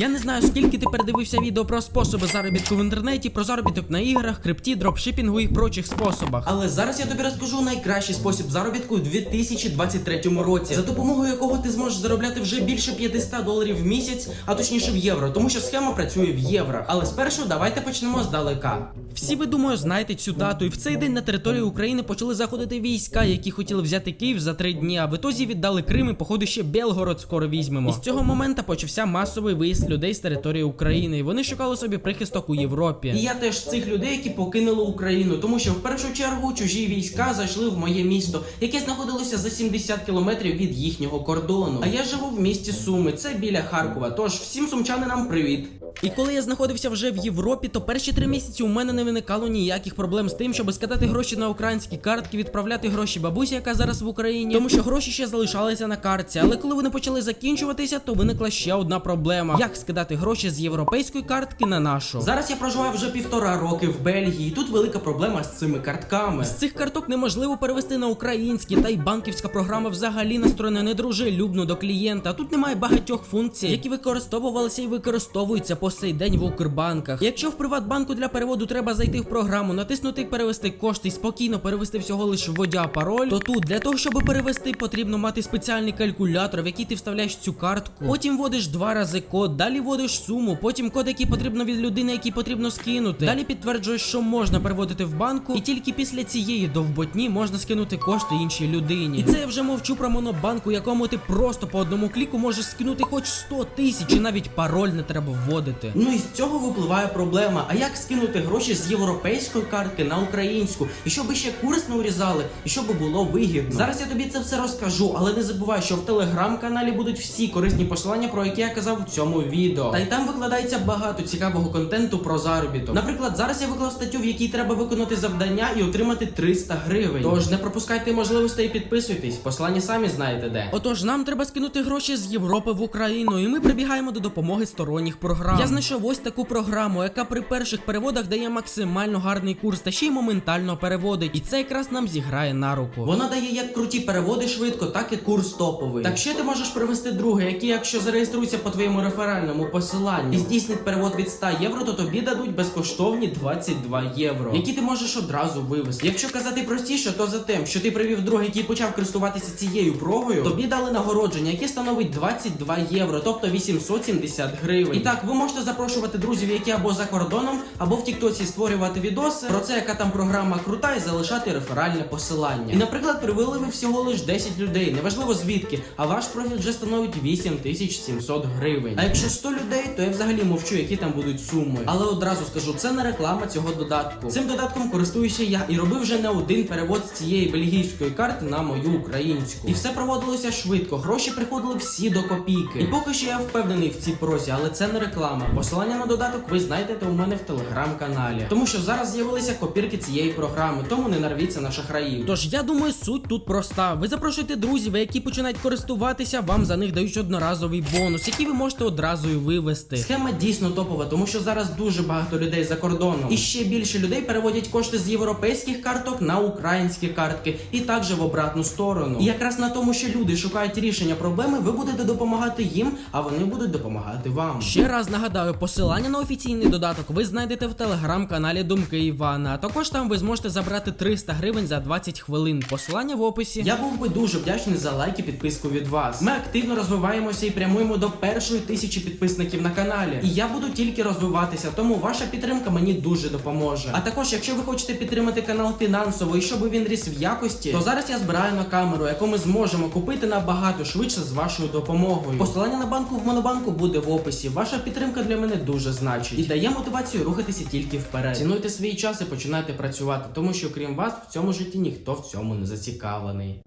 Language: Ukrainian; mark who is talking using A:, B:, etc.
A: Я не знаю, скільки ти передивився відео про способи заробітку в інтернеті, про заробіток на іграх, крипті, дропшипінгу і прочих способах.
B: Але зараз я тобі розкажу найкращий спосіб заробітку у 2023 році, за допомогою якого ти зможеш заробляти вже більше 500 доларів в місяць, а точніше в євро, тому що схема працює в євро. Але спершу давайте почнемо здалека.
A: Всі ви думаю, знаєте цю дату, і в цей день на територію України почали заходити війська, які хотіли взяти Київ за три дні, а в ітозі віддали Крим і походу ще Белгород скоро візьмемо. І з цього моменту почався масовий виїзд людей з території України, і вони шукали собі прихисток у Європі.
B: І я теж цих людей, які покинули Україну, тому що в першу чергу чужі війська зайшли в моє місто, яке знаходилося за 70 кілометрів від їхнього кордону. А я живу в місті Суми, це біля Харкова. Тож всім сумчанинам привіт.
A: І коли я знаходився вже в Європі, то перші три місяці у мене не виникало ніяких проблем з тим, щоб скидати гроші на українські картки, відправляти гроші бабусі, яка зараз в Україні, тому що гроші ще залишалися на картці. Але коли вони почали закінчуватися, то виникла ще одна проблема: як скидати гроші з європейської картки на нашу.
B: Зараз я проживаю вже півтора роки в Бельгії. і Тут велика проблема з цими картками.
A: З цих карток неможливо перевести на українські, та й банківська програма взагалі настроєна недружелюбно до клієнта. Тут немає багатьох функцій, які використовувалися і використовуються по сей день в Укрбанках. Якщо в Приватбанку для переводу треба зайти в програму, натиснути перевести кошти і спокійно перевести всього лише вводя пароль, то тут для того, щоб перевести, потрібно мати спеціальний калькулятор, в який ти вставляєш цю картку. Потім вводиш два рази код, далі вводиш суму, потім код, який потрібно від людини, який потрібно скинути. Далі підтверджуєш, що можна переводити в банку, і тільки після цієї довботні можна скинути кошти іншій людині. І це я вже мовчу про монобанку, якому ти просто по одному кліку можеш скинути хоч 100 тисяч, і навіть пароль не треба вводити.
B: Ну і з цього випливає проблема. А як скинути гроші з європейської картки на українську? І щоб ще курс не урізали, і щоб було вигідно. Зараз я тобі це все розкажу, але не забувай, що в телеграм-каналі будуть всі корисні посилання, про які я казав у цьому. Та й там викладається багато цікавого контенту про заробіток. Наприклад, зараз я виклав статтю, в якій треба виконати завдання і отримати 300 гривень. Тож не пропускайте можливостей і підписуйтесь. Посилання самі знаєте де.
A: Отож, нам треба скинути гроші з Європи в Україну, і ми прибігаємо до допомоги сторонніх програм. Я знайшов ось таку програму, яка при перших переводах дає максимально гарний курс та ще й моментально переводить. І це якраз нам зіграє на руку.
B: Вона дає як круті переводи швидко, так і курс топовий. Так ще ти можеш привести друге, який, якщо зареєструється по твоєму реферальному посиланню і здійснить перевод від 100 євро, то тобі дадуть безкоштовні 22 євро, які ти можеш одразу вивести. Якщо казати простіше, то за тим, що ти привів друга, який почав користуватися цією прогою, тобі дали нагородження, яке становить 22 євро, тобто 870 гривень. І так, ви можете запрошувати друзів, які або за кордоном, або в Тіктоці створювати відоси про це, яка там програма крута, і залишати реферальне посилання. І, наприклад, привели ви всього лиш 10 людей, неважливо звідки, а ваш профіт вже становить 8700 гривень. А якщо 100 людей, то я взагалі мовчу, які там будуть суми. Але одразу скажу, це не реклама цього додатку. Цим додатком користуюся я і робив вже не один перевод з цієї бельгійської карти на мою українську. І все проводилося швидко. Гроші приходили всі до копійки. І поки що я впевнений в цій прозі, але це не реклама. Посилання на додаток ви знайдете у мене в телеграм-каналі. Тому що зараз з'явилися копірки цієї програми, тому не нарвіться на шахраїв.
A: Тож я думаю, суть тут проста. Ви запрошуєте друзів, які починають користуватися, вам за них дають одноразовий бонус, який ви можете одразу і вивести.
B: Схема дійсно топова, тому що зараз дуже багато людей за кордоном. І ще більше людей переводять кошти з європейських карток на українські картки, і також в обратну сторону. І якраз на тому, що люди шукають рішення проблеми, ви будете допомагати їм, а вони будуть допомагати вам.
A: Ще раз нагадаю, посилання на офіційний додаток ви знайдете в телеграм-каналі Думки Івана. А також там ви зможете забрати 300 гривень за 20 хвилин. Посилання в описі.
B: Я був би дуже вдячний за лайк і підписку від вас. Ми активно розвиваємося і прямуємо до першої тисячі підписників на каналі. І я буду тільки розвиватися, тому ваша підтримка мені дуже допоможе. А також, якщо ви хочете підтримати канал фінансово і щоб він ріс в якості, то зараз я збираю на камеру, яку ми зможемо купити набагато швидше з вашою допомогою. Посилання на банку в монобанку буде в описі. Ваша підтримка для мене дуже значить і дає мотивацію рухатися тільки вперед. Цінуйте свій час і починайте працювати, тому що крім вас в цьому житті ніхто в цьому не зацікавлений.